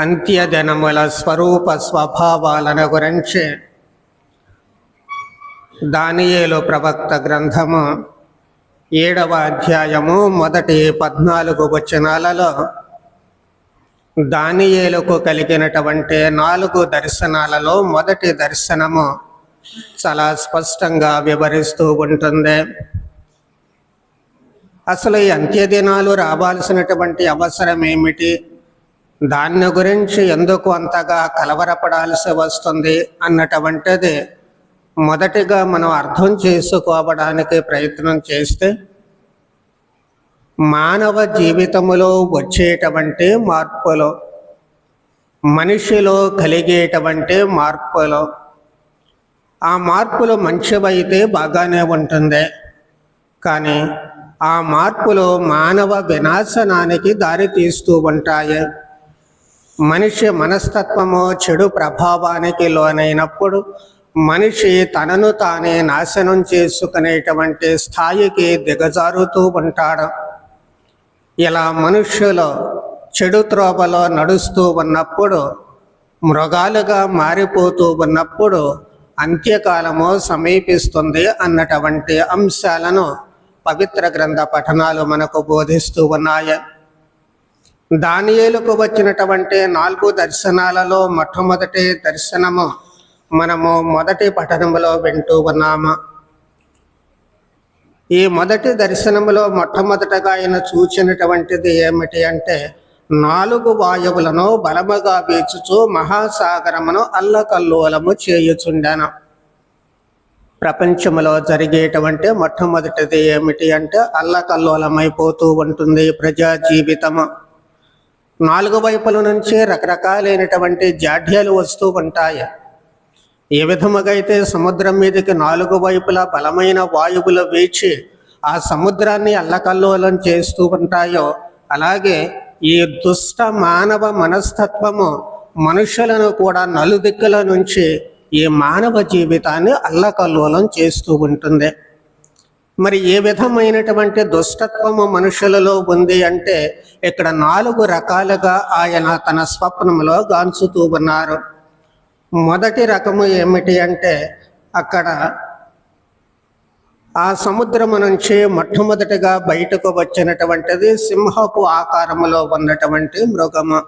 అంత్యదినముల స్వరూప స్వభావాలను గురించి దానియేలు ప్రవక్త గ్రంథము ఏడవ అధ్యాయము మొదటి పద్నాలుగు వచనాలలో దానియేలకు కలిగినటువంటి నాలుగు దర్శనాలలో మొదటి దర్శనము చాలా స్పష్టంగా వివరిస్తూ ఉంటుంది అసలు ఈ అంత్యదినాలు రావాల్సినటువంటి అవసరం ఏమిటి దాన్ని గురించి ఎందుకు అంతగా కలవరపడాల్సి వస్తుంది అన్నటువంటిది మొదటిగా మనం అర్థం చేసుకోవడానికి ప్రయత్నం చేస్తే మానవ జీవితంలో వచ్చేటువంటి మార్పులు మనిషిలో కలిగేటువంటి మార్పులు. ఆ మార్పులు మంచివైతే బాగానే ఉంటుంది. కానీ ఆ మార్పులు మానవ వినాశనానికి దారి తీస్తూ ఉంటాయి. మనిషి మనస్తత్వము చెడు ప్రభావానికి లోనైనప్పుడు మనిషి తనను తానే నాశనం చేసుకునేటువంటి స్థాయికి దిగజారుతూ ఉంటాడు. ఇలా మనుష్యులు చెడు త్రోవలో నడుస్తూ ఉన్నప్పుడు మృగాలుగా మారిపోతూ ఉన్నప్పుడు అంత్యకాలము సమీపిస్తుంది అన్నటువంటి అంశాలను పవిత్ర గ్రంథ పఠనాలు మనకు బోధిస్తూ ఉన్నాయి. దానియేలకు వచ్చినటువంటి నాలుగు దర్శనాలలో మొట్టమొదటి దర్శనము మనము మొదటి పఠనములో వింటూ ఉన్నాము. ఈ మొదటి దర్శనములో మొట్టమొదటగా ఆయన చూచినటువంటిది ఏమిటి అంటే నాలుగు వాయువులను బలముగా వీచుచు మహాసాగరమును అల్లకల్లోలము చేయుచుండెను. ప్రపంచంలో జరిగేటువంటి మొట్టమొదటిది ఏమిటి అంటే అల్లకల్లోలమైపోతూ ఉంటుంది ప్రజా జీవితము నాలుగు వైపుల నుంచి రకరకాలైనటువంటి జాడ్యాలు వస్తూ ఉంటాయి. ఏ విధముగా అయితే సముద్రం మీదకి నాలుగు వైపులా బలమైన వాయువులు వీచి ఆ సముద్రాన్ని అల్లకల్లోలం చేస్తూ ఉంటాయో అలాగే ఈ దుష్ట మానవ మనస్తత్వము మనుషులను కూడా నలుదిక్కుల నుంచి ఈ మానవ జీవితాన్ని అల్లకల్లోలం చేస్తూ ఉంటుంది. మరి ఏ విధమైనటువంటి దుష్టత్వము మనుషులలో ఉంది అంటే ఇక్కడ నాలుగు రకాలుగా ఆయన తన స్వప్నంలో గాంచుతూ ఉన్నారు. మొదటి రకము ఏమిటి అంటే అక్కడ ఆ సముద్రము నుంచి మొట్టమొదటిగా బయటకు వచ్చినటువంటిది సింహపు ఆకారములో ఉన్నటువంటి మృగము.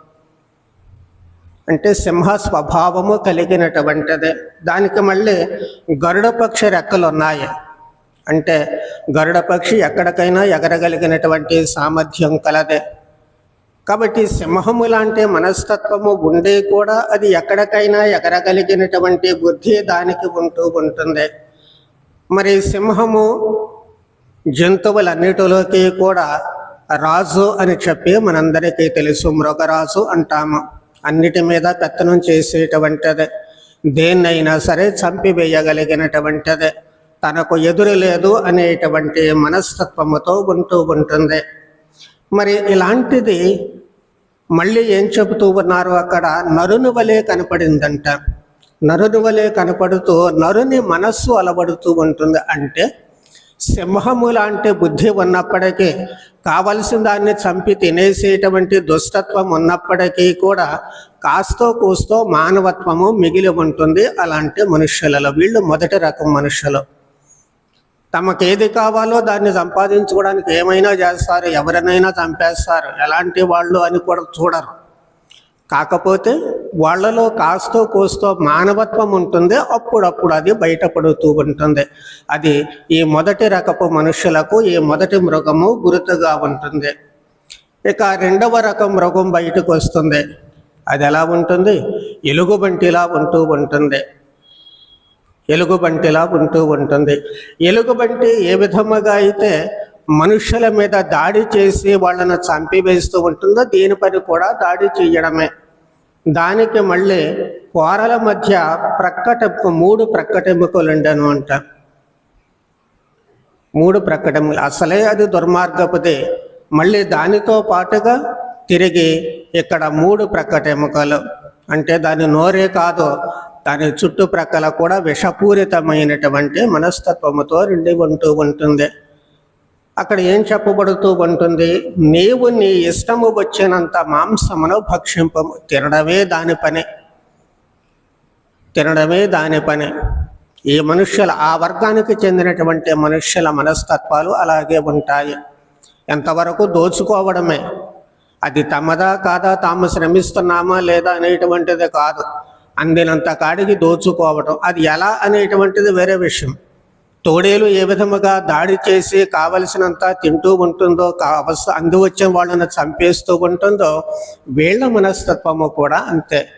అంటే సింహ స్వభావము కలిగినటువంటిది. దానికి మళ్ళీ గరుడ పక్షి రెక్కలు ఉన్నాయి అంటే గరుడ పక్షి ఎక్కడికైనా ఎగరగలిగినటువంటి సామర్థ్యం కలదే. కాబట్టి సింహము లాంటి మనస్తత్వము ఉండే కూడా అది ఎక్కడికైనా ఎగరగలిగినటువంటి బుద్ధి దానికి ఉంటూ ఉంటుంది. మరి సింహము జంతువులన్నిటిలోకి కూడా రాజు అని చెప్పి మనందరికీ తెలుసు మృగరాజు అంటాము. అన్నిటి మీద పెత్తనం చేసేటువంటిది. దేన్నైనా సరే చంపివేయగలిగినటువంటిది. తనకు ఎదురు లేదు అనేటువంటి మనస్తత్వముతో ఉంటూ ఉంటుంది. మరి ఇలాంటిది మళ్ళీ ఏం చెబుతూ ఉన్నారు? అక్కడ నరుని వలె కనపడిందంట. నరుని వలె కనపడుతూ నరుని మనస్సు అలవడుతూ ఉంటుంది. అంటే సింహము లాంటి బుద్ధి ఉన్నప్పటికీ కావలసిన దాన్ని చంపి తినేసేటువంటి దుష్టత్వం ఉన్నప్పటికీ కూడా కాస్తో కూస్తో మానవత్వము మిగిలి ఉంటుంది. అలాంటి మనుష్యులలో వీళ్ళు మొదటి రకం మనుషులు తమకు ఏది కావాలో దాన్ని సంపాదించుకోవడానికి ఏమైనా చేస్తారు ఎవరినైనా చంపేస్తారు ఎలాంటి వాళ్ళు అని కూడా చూడరు. కాకపోతే వాళ్ళలో కాస్తో కోస్తో మానవత్వం ఉంటుంది అప్పుడప్పుడు అది బయటపడుతూ ఉంటుంది. అది ఈ మొదటి రకపు మనుషులకు ఈ మొదటి మృగము గురుతుగా ఉంటుంది. ఇక రెండవ రకం మృగం బయటకు వస్తుంది అది ఎలా ఉంటుంది? ఎలుగుబంటిలా ఉంటూ ఉంటుంది. ఎలుగుబంటిలా ఉంటూ ఉంటుంది. ఎలుగుబంటి ఏ విధముగా అయితే మనుషుల మీద దాడి చేసి వాళ్ళను చంపివేస్తూ ఉంటుందో దీని పని కూడా దాడి చేయడమే. దానికి మళ్ళీ కోరల మధ్య ప్రక్కటెంపు మూడు ప్రక్కటెముకలు ఉండను అంట మూడు ప్రక్కటెముకలు. అసలే అది దుర్మార్గపుదే. మళ్ళీ దానితో పాటుగా తిరిగి ఇక్కడ మూడు ప్రక్కటెముకలు. అంటే దాని నోరే కాదు దాని చుట్టుప్రక్కల కూడా విషపూరితమైనటువంటి మనస్తత్వముతో నిండి ఉంటూ ఉంటుంది. అక్కడ ఏం చెప్పబడుతూ ఉంటుంది? నీవు నీ ఇష్టము వచ్చినంత మాంసమును భక్షింపము తినడమే దాని పని. తినడమే దాని పని. ఈ మనుష్యుల ఆ వర్గానికి చెందినటువంటి మనుష్యుల మనస్తత్వాలు అలాగే ఉంటాయి. ఎంతవరకు దోచుకోవడమే? అది తమదా కాదా? తాము శ్రమిస్తున్నామా లేదా అనేటువంటిది కాదు. అందినంత కాడికి దోచుకోవడం అది ఎలా అనేటువంటిది వేరే విషయం. తోడేలు ఏ విధముగా దాడి చేసి కావలసినంత తింటూ ఉంటుందో కావలసి అందివచ్చిన వాళ్ళని చంపేస్తూ ఉంటుందో వీళ్ళ మనస్తత్వము కూడా అంతే.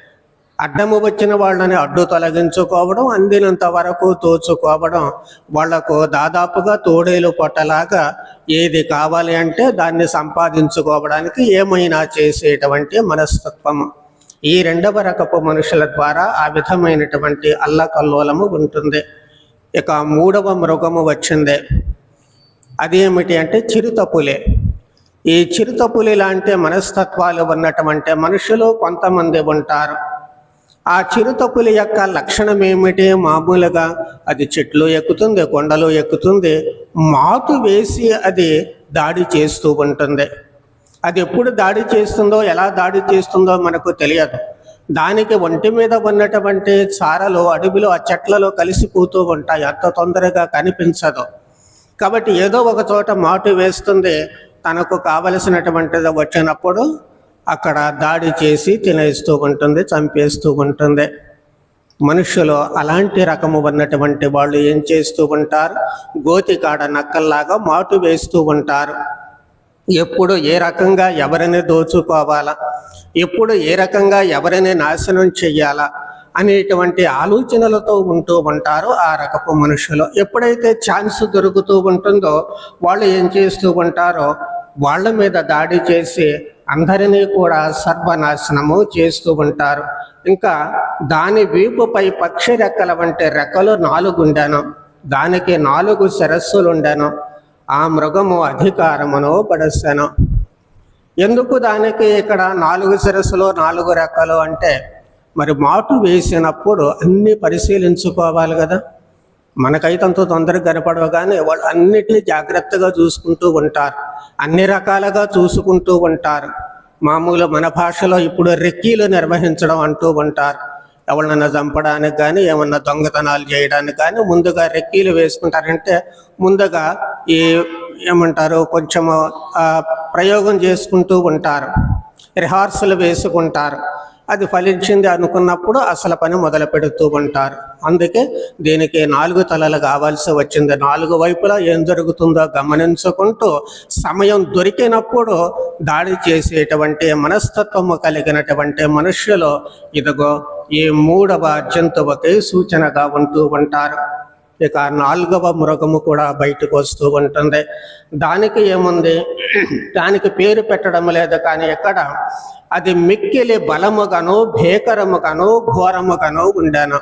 అడ్డము వచ్చిన వాళ్ళని అడ్డు తొలగించుకోవడం అందినంత వరకు తోచుకోవడం వాళ్ళకు దాదాపుగా తోడేలు పొట్టలాగా ఏది కావాలి అంటే దాన్ని సంపాదించుకోవడానికి ఏమైనా చేసేటువంటి మనస్తత్వము. ఈ రెండవ రకపు మనుషుల ద్వారా ఆ విధమైనటువంటి అల్లకల్లోలము ఉంటుంది. ఇక మూడవ మృగము వచ్చింది. అదేమిటి అంటే చిరుతపులే. ఈ చిరుతపులి లాంటి మనస్తత్వాలు ఉన్నటువంటి మనుషులు కొంతమంది ఉంటారు. ఆ చిరుతపులి యొక్క లక్షణం ఏమిటి? మామూలుగా అది చెట్లు ఎక్కుతుంది కొండలు ఎక్కుతుంది మాతు వేసి అది దాడి చేస్తూ ఉంటుంది. అది ఎప్పుడు దాడి చేస్తుందో ఎలా దాడి చేస్తుందో మనకు తెలియదు. దానికి ఒంటి మీద ఉన్నటువంటి చారలు అడవిలో ఆ చెట్లలో కలిసిపోతూ ఉంటాయి. అంత తొందరగా కనిపించదు. కాబట్టి ఏదో ఒక చోట మాటు వేస్తుంది. తనకు కావలసినటువంటిది వచ్చినప్పుడు అక్కడ దాడి చేసి తినేస్తూ ఉంటుంది చంపేస్తూ ఉంటుంది. మనుషులు అలాంటి రకము ఉన్నటువంటి వాళ్ళు ఏం చేస్తూ ఉంటారు? గోతికాడ నక్కల్లాగా మాటు వేస్తూ ఉంటారు. ఎప్పుడు ఏ రకంగా ఎవరిని దోచుకోవాలా? ఎప్పుడు ఏ రకంగా ఎవరిని నాశనం చెయ్యాలా? అనేటువంటి ఆలోచనలతో ఉంటూ ఉంటారు ఆ రకపు మనుషులు. ఎప్పుడైతే ఛాన్స్ దొరుకుతూ ఉంటుందో వాళ్ళు ఏం చేస్తూ ఉంటారో వాళ్ళ మీద దాడి చేసి అందరినీ కూడా సర్వనాశనము చేస్తూ ఉంటారు. ఇంకా దాని వీపుపై పక్షి రెక్కల వంటి రెక్కలు నాలుగుండెను. దానికి నాలుగు శిరస్సులుండెను. ఆ మృగము అధికారమును పడసెను ఎందుకు దానికి ఇక్కడ నాలుగు శిరస్సులు నాలుగు రెక్కలు అంటే మరి మాటు వేసినప్పుడు అన్నీ పరిశీలించుకోవాలి కదా. మనకైతే అంత తొందరగా కనపడవు కానీ వాళ్ళు అన్నిటిని జాగ్రత్తగా చూసుకుంటూ ఉంటారు. అన్ని రకాలుగా చూసుకుంటూ ఉంటారు. మామూలు మన భాషలో ఇప్పుడు రెక్కీలు నిర్వహించడం అంటూ ఉంటారు. ఎవరినన్నా చంపడానికి కానీ ఏమన్నా దొంగతనాలు చేయడానికి కానీ ముందుగా రెక్కీలు వేసుకుంటారంటే ముందుగా ఈ ఏమంటారు కొంచెం ప్రయోగం చేసుకుంటూ ఉంటారు. రిహార్సల్ వేసుకుంటారు. అది ఫలించింది అనుకున్నప్పుడు అసలు పని మొదలు పెడుతూ ఉంటారు. అందుకే దీనికి నాలుగు తలలు కావాల్సి వచ్చింది. నాలుగు వైపులా ఏం జరుగుతుందో గమనించుకుంటూ సమయం దొరికినప్పుడు దాడి చేసేటువంటి మనస్తత్వము కలిగినటువంటి మనుష్యులు ఇదిగో ఈ మూడవ జంతువుకి సూచనగా ఉంటూ ఉంటారు. ఇక నాలుగవ మృగము కూడా బయటకు వస్తూ ఉంటుంది. దానికి ఏముంది? దానికి పేరు పెట్టడం లేదు కానీ ఎక్కడ? అది మిక్కిలి బలముగాను భీకరముగాను ఘోరముగాను ఉండేను.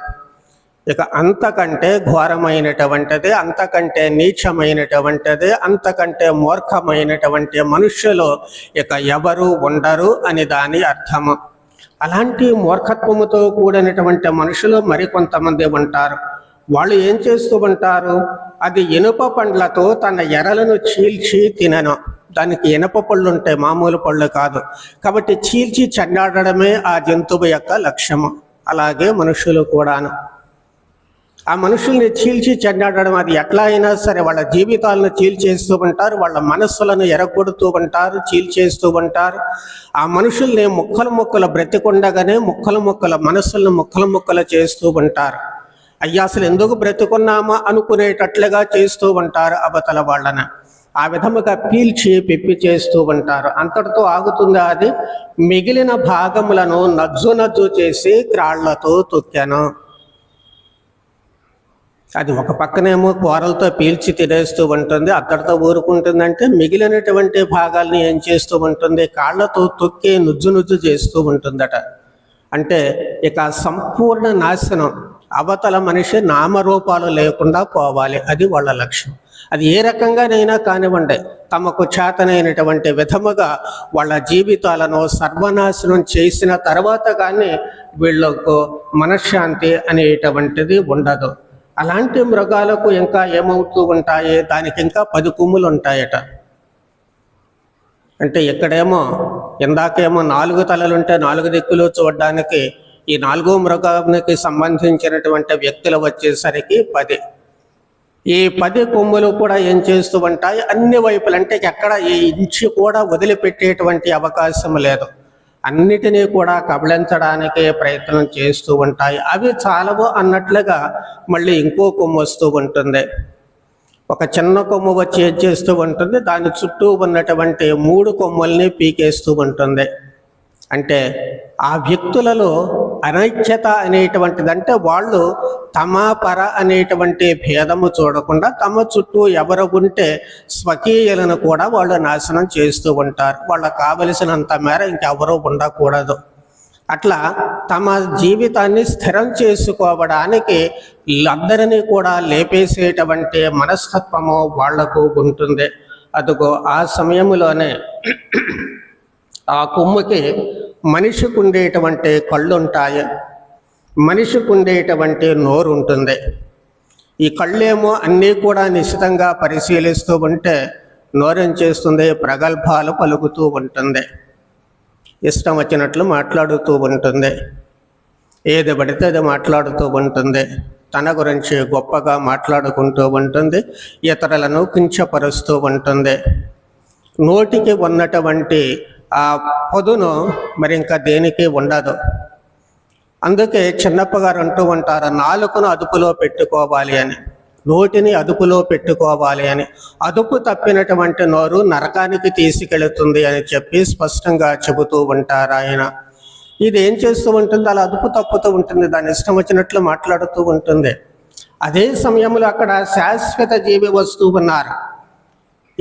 ఇక అంతకంటే ఘోరమైనటువంటిది అంతకంటే నీచమైనటువంటిది అంతకంటే మూర్ఖమైనటువంటి మనుష్యులు ఇక ఎవరు ఉండరు అని దాని అర్థము. అలాంటి మూర్ఖత్వముతో కూడినటువంటి మనుషులు మరికొంతమంది ఉంటారు. వాళ్ళు ఏం చేస్తూ ఉంటారు? అది ఇనుప పండ్లతో తన ఎరలను చీల్చి తినను. దానికి ఇనప పళ్ళు ఉంటాయి మామూలు పళ్ళు కాదు. కాబట్టి చీల్చి చెండాడడమే ఆ జంతువు యొక్క లక్ష్యము. అలాగే మనుషులు కూడాను. ఆ మనుషుల్ని చీల్చి చెండాడడం అది ఎట్లా అయినా సరే వాళ్ళ జీవితాలను చీల్చేస్తూ ఉంటారు. వాళ్ళ మనస్సులను ఎరగొడుతూ ఉంటారు చీల్చేస్తూ ఉంటారు. ఆ మనుషుల్ని ముక్కలు ముక్కలు బ్రతికుండగానే ముక్కలు ముక్కల మనస్సులను ముక్కలు ముక్కలు చేస్తూ ఉంటారు. అయ్యా అసలు ఎందుకు బ్రతుకున్నామా అనుకునేటట్లుగా చేస్తూ ఉంటారు అవతల వాళ్ళని. ఆ విధముగా పీల్చి పిప్పి చేస్తూ ఉంటారు. అంతటితో ఆగుతుందా అది? మిగిలిన భాగములను నజ్జు నజ్జు చేసి క్రాళ్ళతో తొక్కాను. అది ఒక పక్కనేమో కూరలతో పీల్చి తినేస్తూ ఉంటుంది అక్కడితో ఊరుకుంటుందంటే మిగిలినటువంటి భాగాల్ని ఏం చేస్తూ ఉంటుంది? కాళ్ళతో తొక్కి నుజ్జు నుజ్జు చేస్తూ ఉంటుందట. అంటే ఇక సంపూర్ణ నాశనం. అవతల మనిషి నామరూపాలు లేకుండా పోవాలి. అది వాళ్ళ లక్ష్యం. అది ఏ రకంగానైనా కానివ్వండి తమకు చేతనైనటువంటి విధముగా వాళ్ళ జీవితాలను సర్వనాశనం చేసిన తర్వాత కానీ వీళ్ళకు మనశ్శాంతి అనేటువంటిది ఉండదు. అలాంటి మృగాలకు ఇంకా ఏమవుతూ ఉంటాయి? దానికి ఇంకా పది కొమ్ములు ఉంటాయట. అంటే ఇక్కడేమో ఇందాకేమో నాలుగు తలలుంటే నాలుగు దిక్కులు చూడడానికి ఈ నాలుగో మృగానికి సంబంధించినటువంటి వ్యక్తులు వచ్చేసరికి పది. ఈ పది కొమ్ములు కూడా ఏం చేస్తూ ఉంటాయి? అన్ని వైపులు అంటే ఎక్కడ ఈ ఇంచి కూడా వదిలిపెట్టేటువంటి అవకాశం లేదు. అన్నిటినీ కూడా కబళించడానికి ప్రయత్నం చేస్తూ ఉంటాయి. అవి చాలవు అన్నట్లుగా మళ్ళీ ఇంకో కొమ్ము వస్తూ ఉంటుంది. ఒక చిన్న కొమ్ము వచ్చి ఏం చేస్తూ ఉంటుంది? దాని చుట్టూ ఉన్నటువంటి మూడు కొమ్ముల్ని పీకేస్తూ ఉంటుంది. అంటే ఆ వ్యక్తులలో అనైక్యత అనేటువంటిదంటే వాళ్ళు తమ పర అనేటువంటి భేదము చూడకుండా తమ చుట్టూ ఎవరు ఉంటే స్వకీయులను కూడా వాళ్ళు నాశనం చేస్తూ ఉంటారు. వాళ్ళకు కావలసినంత మేర ఇంకెవరూ ఉండకూడదు. అట్లా తమ జీవితాన్ని స్థిరం చేసుకోవడానికి అందరినీ కూడా లేపేసేటువంటి మనస్తత్వము వాళ్ళకు ఉంటుంది. అదిగో ఆ సమయంలోనే ఆ కొమ్ముకి మనిషికి ఉండేటువంటి కళ్ళు ఉంటాయి మనిషికి ఉండేటువంటి నోరు ఉంటుంది ఈ కళ్ళేమో అన్నీ కూడా నిశ్చితంగా పరిశీలిస్తూ ఉంటే నోరేం చేస్తుంది ప్రగల్భాలు పలుకుతూ ఉంటుంది. ఇష్టం వచ్చినట్లు మాట్లాడుతూ ఉంటుంది. ఏది పడితే అది మాట్లాడుతూ ఉంటుంది. తన గురించి గొప్పగా మాట్లాడుకుంటూ ఉంటుంది. ఇతరులను కించపరుస్తూ ఉంటుంది. నోటికి ఉన్నటువంటి ఆ పొదును మరి ఇంకా దేనికి ఉండదు. అందుకే చిన్నప్ప గారు అంటూ ఉంటారు నాలుకను అదుపులో పెట్టుకోవాలి అని నోటిని అదుపులో పెట్టుకోవాలి అని. అదుపు తప్పినటువంటి నోరు నరకానికి తీసుకెళుతుంది అని చెప్పి స్పష్టంగా చెబుతూ ఉంటారు ఆయన. ఇది ఏం చేస్తూ ఉంటుంది? అలా అదుపు తప్పుతూ ఉంటుంది. దాని ఇష్టం వచ్చినట్లు మాట్లాడుతూ ఉంటుంది. అదే సమయంలో అక్కడ శాశ్వత జీవి వస్తూ ఉన్నారు.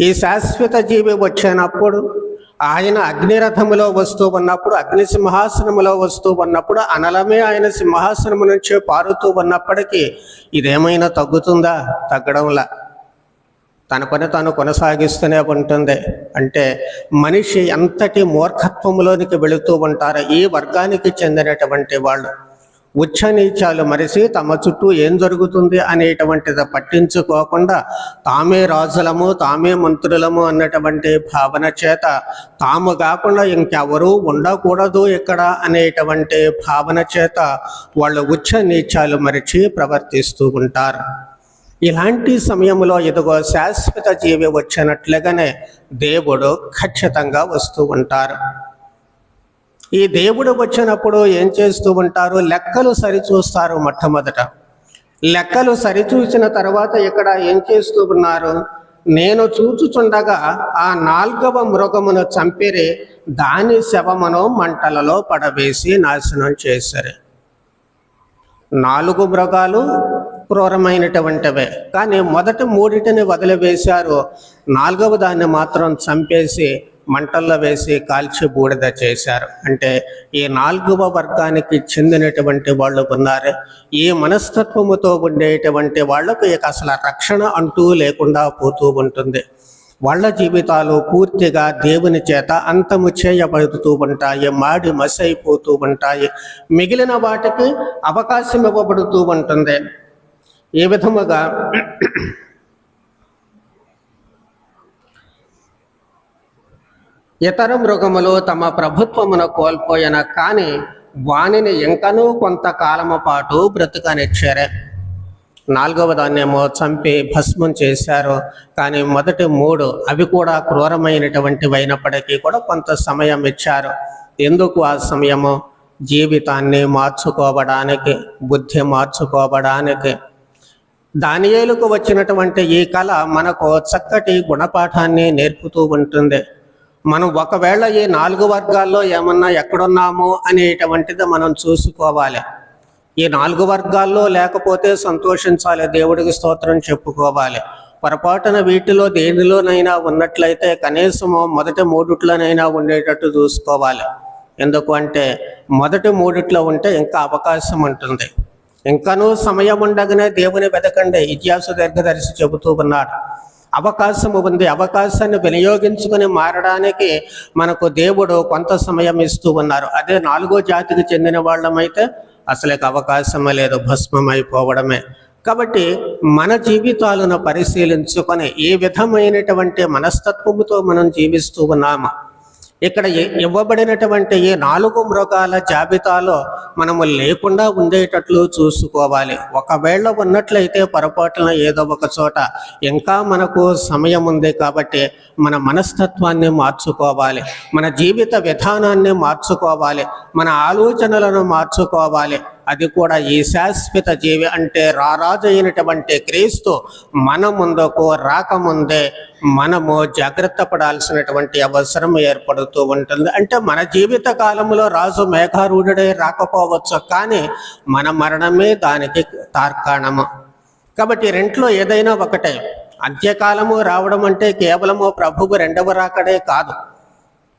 ఈ శాశ్వత జీవి వచ్చినప్పుడు ఆయన అగ్నిరథములో వస్తూ ఉన్నప్పుడు అగ్ని సింహాసనములో వస్తూ ఉన్నప్పుడు అనలమే ఆయన సింహాసనము నుంచే పారుతూ ఉన్నప్పటికీ ఇదేమైనా తగ్గుతుందా? తగ్గడంలా. తన పని తాను కొనసాగిస్తూనే ఉంటుంది. అంటే మనిషి ఎంతటి మూర్ఖత్వంలోనికి వెళుతూ ఉంటారో ఈ వర్గానికి చెందినటువంటి వాళ్ళు. ఉచ్చనీచాలు మరిసి తమ చుట్టూ ఏం జరుగుతుంది అనేటువంటిది పట్టించుకోకుండా తామే రాజులము తామే మంత్రులము అన్నటువంటి భావన చేత తాము కాకుండా ఇంకెవరూ ఉండకూడదు ఇక్కడ అనేటువంటి భావన చేత వాళ్ళు ఉచ్చ నీచాలు మరిచి ప్రవర్తిస్తూ ఉంటారు. ఇలాంటి సమయంలో ఇదిగో శాశ్వత జీవి వచ్చినట్లుగానే దేవుడు ఖచ్చితంగా వస్తూ ఉంటారు. ఈ దేవుడు వచ్చినప్పుడు ఏం చేస్తూ ఉంటారు? లెక్కలు సరిచూస్తారు మొట్టమొదట. లెక్కలు సరిచూసిన తర్వాత ఇక్కడ ఏం చేస్తూ ఉన్నారు? నేను చూచుచుండగా ఆ నాల్గవ మృగమును చంపిరి దాని శవమును మంటలలో పడవేసి నాశనం చేశారు నాలుగు మృగాలు క్రూరమైనటువంటివే. కానీ మొదటి మూడిటిని వదిలివేశారు. నాలుగవ దాన్ని మాత్రం చంపేసి మంటల్లో వేసి కాల్చి బూడిద చేశారు. అంటే ఈ నాలుగవ వర్గానికి చెందినటువంటి వాళ్ళు ఉన్నారు. ఈ మనస్తత్వముతో ఉండేటువంటి వాళ్ళకు ఇక అసలు రక్షణ అంటూ లేకుండా పోతూ ఉంటుంది. వాళ్ళ జీవితాలు పూర్తిగా దేవుని చేత అంతము చేయబడుతూ ఉంటాయి మాడి మసైపోతూ ఉంటాయి. మిగిలిన వాటికి అవకాశం ఇవ్వబడుతూ ఉంటుంది. ఈ విధముగా ఇతర మృగములు తమ ప్రభుత్వమును కోల్పోయిన కానీ వానిని ఇంకనూ కొంతకాలము పాటు బ్రతుకనిచ్చారే. నాలుగవ దాన్నేమో చంపి భస్మం చేశారు. కానీ మొదటి మూడు అవి కూడా క్రూరమైనటువంటివైనప్పటికీ కూడా కొంత సమయం ఇచ్చారు. ఎందుకు ఆ సమయము? జీవితాన్ని మార్చుకోవడానికి బుద్ధి మార్చుకోవడానికి. దానియేలుకు వచ్చినటువంటి ఈ కళ మనకు చక్కటి గుణపాఠాన్ని నేర్పుతూ ఉంటుంది. మనం ఒకవేళ ఈ నాలుగు వర్గాల్లో ఏమన్నా ఎక్కడున్నాము అనేటువంటిది మనం చూసుకోవాలి. ఈ నాలుగు వర్గాల్లో లేకపోతే సంతోషించాలి దేవుడికి స్తోత్రం చెప్పుకోవాలి. పొరపాటున వీటిలో దేనిలోనైనా ఉన్నట్లయితే కనీసము మొదటి మూడిట్లోనైనా ఉండేటట్టు చూసుకోవాలి. ఎందుకు అంటే మొదటి మూడిట్లో ఉంటే ఇంకా అవకాశం ఉంటుంది. ఇంకనూ సమయం ఉండగానే దేవుని వెతకండి ఇతిహాస దీర్ఘదర్శి చెబుతూ ఉన్నాడు. అవకాశము ఉంది. అవకాశాన్ని వినియోగించుకుని మారడానికి మనకు దేవుడు కొంత సమయం ఇస్తూ ఉన్నారు. అదే నాలుగో జాతికి చెందిన వాళ్ళమైతే అసలు అవకాశమే లేదు. భస్మం అయిపోవడమే కాబట్టి మన జీవితాలను పరిశీలించుకొని ఏ విధమైనటువంటి మనస్తత్వముతో మనం జీవిస్తూ ఉన్నాము? ఇక్కడ ఇవ్వబడినటువంటి ఈ నాలుగు మృగాల జాబితాలో మనము లేకుండా ఉండేటట్లు చూసుకోవాలి. ఒకవేళ ఉన్నట్లయితే పొరపాటున ఏదో ఒక చోట ఇంకా మనకు సమయం ఉంది కాబట్టి మన మనస్తత్వాన్ని మార్చుకోవాలి. మన జీవిత విధానాన్ని మార్చుకోవాలి. మన ఆలోచనలను మార్చుకోవాలి. అది కూడా ఈ శాశ్వత జీవి అంటే రారాజు అయినటువంటి క్రీస్తు మన ముందుకు రాకముందే మనము జాగ్రత్త పడాల్సినటువంటి అవసరం ఏర్పడుతూ ఉంటుంది. అంటే మన జీవిత కాలంలో రాజు మేఘారూఢుడే రాకపోవచ్చు కానీ మన మరణమే దానికి తార్కాణము. కాబట్టి రెంట్లో ఏదైనా ఒకటే. అంత్యకాలము రావడం అంటే కేవలము ప్రభువు రెండవ రాకడే కాదు.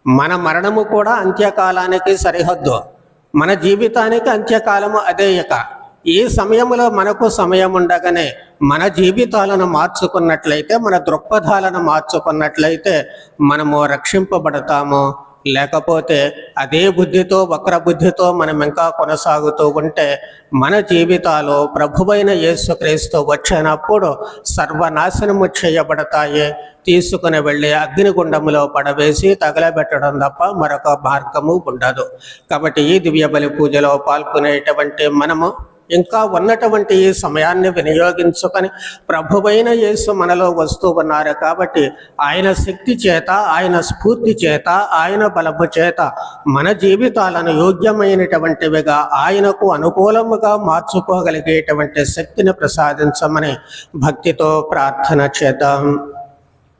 మన మరణము కూడా అంత్యకాలానికి సరిహద్దు. మన జీవితానికి అంత్యకాలము అదేయక ఈ సమయంలో మనకు సమయం ఉండగానే మన జీవితాలను మార్చుకున్నట్లయితే మన దృక్పథాలను మార్చుకున్నట్లయితే మనము రక్షింపబడతాము. లేకపోతే అదే బుద్ధితో వక్ర బుద్ధితో మనం ఇంకా కొనసాగుతూ ఉంటే మన జీవితాలు ప్రభువైన యేసుక్రీస్తు వచ్చినప్పుడు సర్వనాశనము చేయబడతాయి. తీసుకుని వెళ్ళి అగ్నిగుండములో పడవేసి తగలబెట్టడం తప్ప మరొక మార్గము ఉండదు. కాబట్టి ఈ దివ్య బలి పూజలో పాల్గొనేటువంటి మనము ఇంకా ఉన్నటువంటి ఈ సమయాన్ని వినియోగించుకొని ప్రభువైన యేసు మనలో వస్తూ ఉన్నారు కాబట్టి ఆయన శక్తి చేత ఆయన స్ఫూర్తి చేత ఆయన బలము చేత మన జీవితాలను యోగ్యమైనటువంటివిగా ఆయనకు అనుకూలముగా మార్చుకోగలిగేటువంటి శక్తిని ప్రసాదించమని భక్తితో ప్రార్థన చేద్దాం.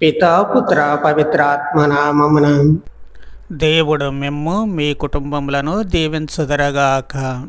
పితాపుత్ర పుత్ర దేవుడు మిమ్ము మీ కుటుంబములను దీవించుదరగాక.